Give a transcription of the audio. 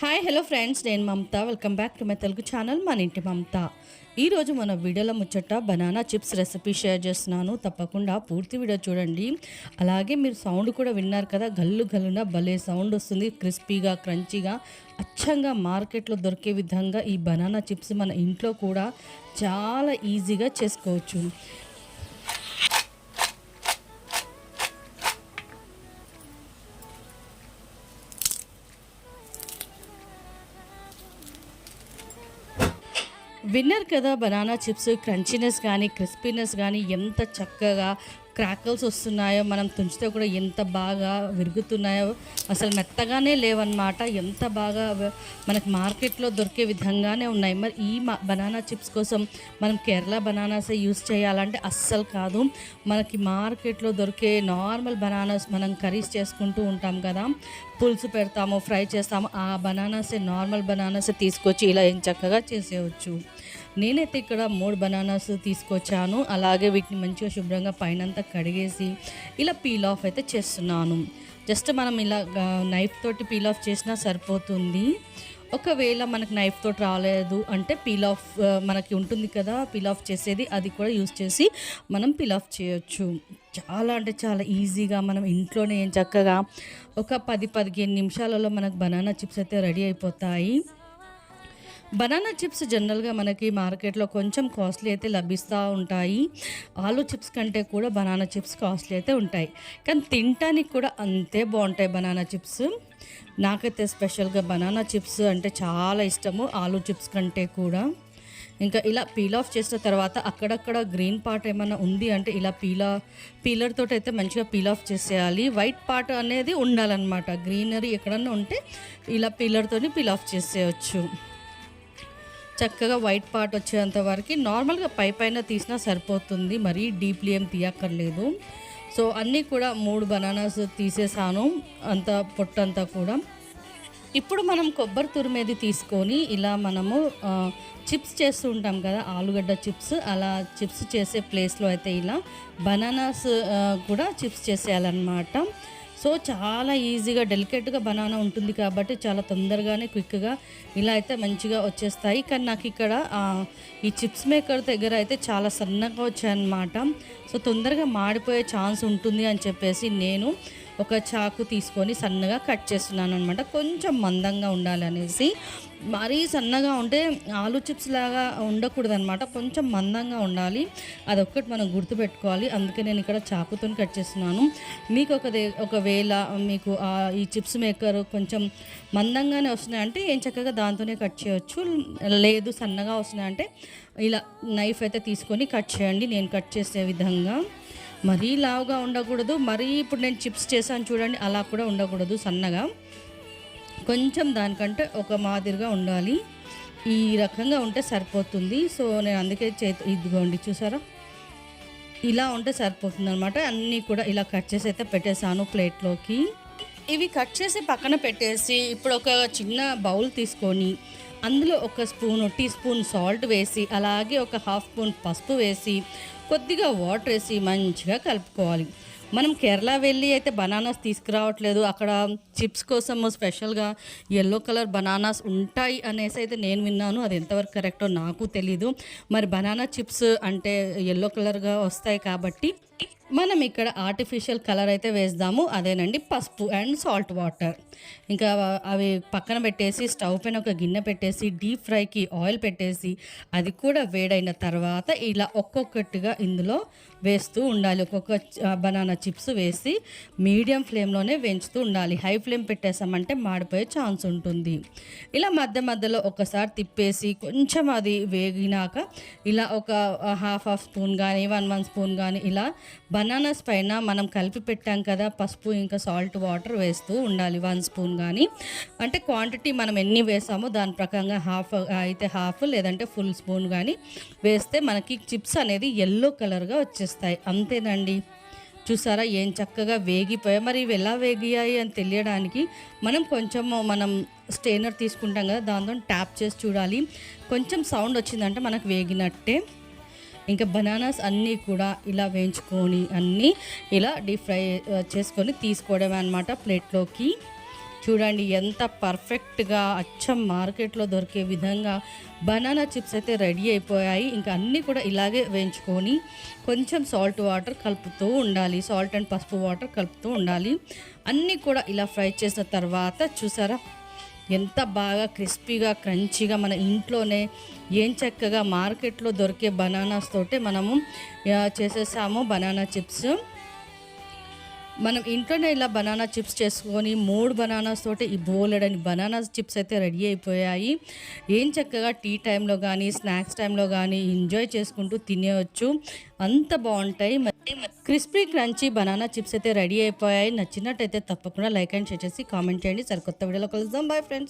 Hi hello friends నేను Mamata. Welcome back to my Telugu channel మన ఇంటి మమత. ఈరోజు మన వీడియోలో ముచ్చట బనానా చిప్స్ రెసిపీ షేర్ చేస్తున్నాను. తప్పకుండా పూర్తి వీడియో చూడండి. అలాగే మీరు సౌండ్ కూడా విన్నారు కదా గల్లు గల్లున భలే సౌండ్ వస్తుంది. క్రిస్పీగా క్రంచీగా అచ్చంగా మార్కెట్లో దొరికే విధంగా ఈ బనానా చిప్స్ మన ఇంట్లో కూడా చాలా ఈజీగా చేసుకోవచ్చు. విన్నర్ కదా బనానా చిప్స్ క్రంచీనెస్ కానీ క్రిస్పీనెస్ కానీ ఎంత చక్కగా క్రాకల్స్ వస్తున్నాయో మనం తుంచితే కూడా ఎంత బాగా విరుగుతున్నాయో అసలు మెత్తగానే లేవన్నమాట. ఎంత బాగా మనకు మార్కెట్లో దొరికే విధంగానే ఉన్నాయి. మరి ఈ మా బనానా చిప్స్ కోసం మనం కేరళ బనానాసే యూస్ చేయాలంటే అస్సలు కాదు. మనకి మార్కెట్లో దొరికే నార్మల్ బనానాస్ మనం కర్రీస్ చేసుకుంటూ ఉంటాం కదా. పులుసు పెడతాము ఫ్రై చేస్తాము ఆ బనానాసే నార్మల్ బనానాసే తీసుకొచ్చి ఇలా ఏం చక్కగా చేసేయచ్చు. నేనైతే ఇక్కడ మూడు బనానాస్ తీసుకొచ్చాను. అలాగే వీటిని మంచిగా శుభ్రంగా పైనంతా కడిగేసి ఇలా పీల్ ఆఫ్ అయితే చేస్తున్నాను. జస్ట్ మనం ఇలా నైఫ్ తోటి పీల్ ఆఫ్ చేసినా సరిపోతుంది. ఒకవేళ మనకు నైఫ్ తోటి రాలేదు అంటే పీల్ ఆఫ్ మనకి ఉంటుంది కదా పీల్ ఆఫ్ చేసేది అది కూడా యూస్ చేసి మనం పీల్ ఆఫ్ చేయొచ్చు. చాలా అంటే చాలా ఈజీగా మనం ఇంట్లోనే చక్కగా ఒక పది పదిహేను నిమిషాలలో మనకు బనానా చిప్స్ అయితే రెడీ అయిపోతాయి. బనానా చిప్స్ జనరల్గా మనకి మార్కెట్లో కొంచెం కాస్ట్లీ అయితే లభిస్తూ ఉంటాయి. ఆలు చిప్స్ కంటే కూడా బనానా చిప్స్ కాస్ట్లీ అయితే ఉంటాయి. కానీ తినటానికి కూడా అంతే బాగుంటాయి బనానా చిప్స్. నాకైతే స్పెషల్గా బనానా చిప్స్ అంటే చాలా ఇష్టము ఆలు చిప్స్ కంటే కూడా. ఇంకా ఇలా పీల్ ఆఫ్ చేసిన తర్వాత అక్కడక్కడ గ్రీన్ పార్ట్ ఏమైనా ఉంది అంటే ఇలా పీలా పీలర్ తోటి అయితే మంచిగా పీల్ ఆఫ్ చేసేయాలి. వైట్ పార్ట్ అనేది ఉండాలన్నమాట. గ్రీనరీ ఎక్కడన్నా ఉంటే ఇలా పీలర్తోని పీల్ ఆఫ్ చేసేయచ్చు. చక్కగా వైట్ పార్ట్ వచ్చేంత వరకు నార్మల్గా పై పైన తీసినా సరిపోతుంది. మరీ డీప్లీ ఏం తీయక్కర్లేదు. సో అన్నీ కూడా మూడు బనానాస్ తీసేసాను. అంత పొట్టంతా కూడా. ఇప్పుడు మనం కొబ్బరి తురిమేది తీసుకొని ఇలా మనము చిప్స్ చేస్తూ ఉంటాం కదా ఆలుగడ్డ చిప్స్. అలా చిప్స్ చేసే ప్లేస్లో అయితే ఇలా బనానాస్ కూడా చిప్స్ చేసేయాలన్నమాట. సో చాలా ఈజీగా డెలికేట్గా బనానా ఉంటుంది కాబట్టి చాలా తొందరగానే క్విక్గా ఇలా అయితే మంచిగా వచ్చేస్తాయి. కానీ నాకు ఇక్కడ ఈ చిప్స్ మేకర్ దగ్గర అయితే చాలా సన్నగా వచ్చాయన్నమాట. సో తొందరగా మాడిపోయే ఛాన్స్ ఉంటుంది అని చెప్పేసి నేను ఒక చాకు తీసుకొని సన్నగా కట్ చేస్తున్నాను అనమాట కొంచెం మందంగా ఉండాలనేసి. మరీ సన్నగా ఉంటే ఆలు చిప్స్ లాగా ఉండకూడదనమాట కొంచెం మందంగా ఉండాలి. అదొక్కటి మనం గుర్తుపెట్టుకోవాలి. అందుకే నేను ఇక్కడ చాకుతో కట్ చేస్తున్నాను. మీకు ఒక ఒకవేళ మీకు ఈ చిప్స్ మేకర్ కొంచెం మందంగానే వస్తున్నాయంటే ఏం చక్కగా దాంతోనే కట్ చేయొచ్చు. లేదు సన్నగా వస్తున్నాయంటే ఇలా నైఫ్ అయితే తీసుకొని కట్ చేయండి. నేను కట్ చేసే విధంగా. మరీ లావుగా ఉండకూడదు. మరీ ఇప్పుడు నేను చిప్స్ చేశాను చూడండి అలా కూడా ఉండకూడదు సన్నగా. కొంచెం దానికంటే ఒక మాదిరిగా ఉండాలి. ఈ రకంగా ఉంటే సరిపోతుంది. సో నేను అందుకే చేతి ఇదిగోండి చూసారా? ఇలా ఉంటే సరిపోతుంది అనమాట అన్నీ కూడా ఇలా కట్ చేసి అయితే పెట్టేశాను ప్లేట్లోకి. ఇవి కట్ చేసి పక్కన పెట్టేసి ఇప్పుడు ఒక చిన్న బౌల్ తీసుకొని అందులో ఒక స్పూన్ టీ స్పూన్ సాల్ట్ వేసి అలాగే ఒక హాఫ్ స్పూన్ పసుపు వేసి కొద్దిగా వాటర్ వేసి మంచిగా కలుపుకోవాలి. మనం కేరళ వెళ్ళి అయితే బనానాస్ తీసుకురావట్లేదు. అక్కడ చిప్స్ కోసం స్పెషల్గా ఎల్లో కలర్ బనానాస్ ఉంటాయి అనేసి అయితే నేను విన్నాను. అది ఎంతవరకు కరెక్టో నాకు తెలీదు. మరి బనానా చిప్స్ అంటే ఎల్లో కలర్గా వస్తాయి కాబట్టి మనం ఇక్కడ ఆర్టిఫిషియల్ కలర్ అయితే వేద్దాము అదేనండి పసుపు అండ్ సాల్ట్ వాటర్ ఇంకా అవి పక్కన పెట్టేసి స్టవ్ పైన ఒక గిన్నె పెట్టేసి డీప్ ఫ్రైకి ఆయిల్ పెట్టేసి అది కూడా వేడైన తర్వాత ఇలా ఒక్కొక్కటిగా ఇందులో వేస్తూ ఉండాలి. ఒక్కొక్క బనానా చిప్స్ వేసి మీడియం ఫ్లేమ్లోనే వేయించుతూ ఉండాలి. హై ఫ్లేమ్ పెట్టేసామంటే మాడిపోయే ఛాన్స్ ఉంటుంది. ఇలా మధ్య మధ్యలో ఒకసారి తిప్పేసి కొంచెం అది వేగినాక ఇలా ఒక హాఫ్ హాఫ్ స్పూన్ కానీ వన్ వన్ స్పూన్ కానీ ఇలా బనానాస్ పైన మనం కలిపి పెట్టాం కదా పసుపు ఇంకా సాల్ట్ వాటర్ వేస్తూ ఉండాలి. వన్ స్పూన్ కానీ అంటే క్వాంటిటీ మనం ఎన్ని వేసామో దాని ప్రకారంగా హాఫ్ అయితే హాఫ్ లేదంటే ఫుల్ స్పూన్ కానీ వేస్తే మనకి చిప్స్ అనేది ఎల్లో కలర్గా వచ్చేస్తాయి. అంతేనండి. చూసారా ఏం చక్కగా వేగిపోయాయి మరి ఇవి ఎలా వేగియాయి అని తెలియడానికి మనం కొంచెం మనం స్టెయినర్ తీసుకుంటాం కదా దాంతో ట్యాప్ చేసి చూడాలి. కొంచెం సౌండ్ వచ్చిందంటే మనకు వేగినట్టే. ఇంకా బనానాస్ అన్నీ కూడా ఇలా వేయించుకొని అన్నీ ఇలా డీప్ ఫ్రై చేసుకొని తీసుకోవడమే అనమాట ప్లేట్లోకి. చూడండి ఎంత పర్ఫెక్ట్గా అచ్చం మార్కెట్లో దొరికే విధంగా బనానా చిప్స్ అయితే రెడీ అయిపోయాయి. ఇంకా అన్నీ కూడా ఇలాగే వేయించుకొని కొంచెం సాల్ట్ వాటర్ కలుపుతూ ఉండాలి. సాల్ట్ అండ్ పసుపు వాటర్ కలుపుతూ ఉండాలి. అన్నీ కూడా ఇలా ఫ్రై చేసిన తర్వాత చూసారా? ఎంత బాగా క్రిస్పీగా క్రంచీగా మన ఇంట్లోనే ఏం చక్కగా మార్కెట్లో దొరికే బనానాస్ తోటే మనము చేసేసాము బనానా చిప్స్. మనం ఇంట్లోనే ఇలా బనానా చిప్స్ చేసుకొని మూడు బనానాస్ తోటి ఈ బోలెడని బనానా చిప్స్ అయితే రెడీ అయిపోయాయి. ఏం చక్కగా టీ టైంలో కానీ స్నాక్స్ టైంలో కానీ ఎంజాయ్ చేసుకుంటూ తినేయచ్చు. అంత బాగుంటాయి. క్రిస్పీ క్రంచీ బనానా చిప్స్ అయితే రెడీ అయిపోయాయి. నచ్చినట్టయితే తప్పకుండా లైక్ అండ్ షేర్ చేసి కామెంట్ చేయండి. సరికొత్త వీడియోలో కలుద్దాం. Bye friends.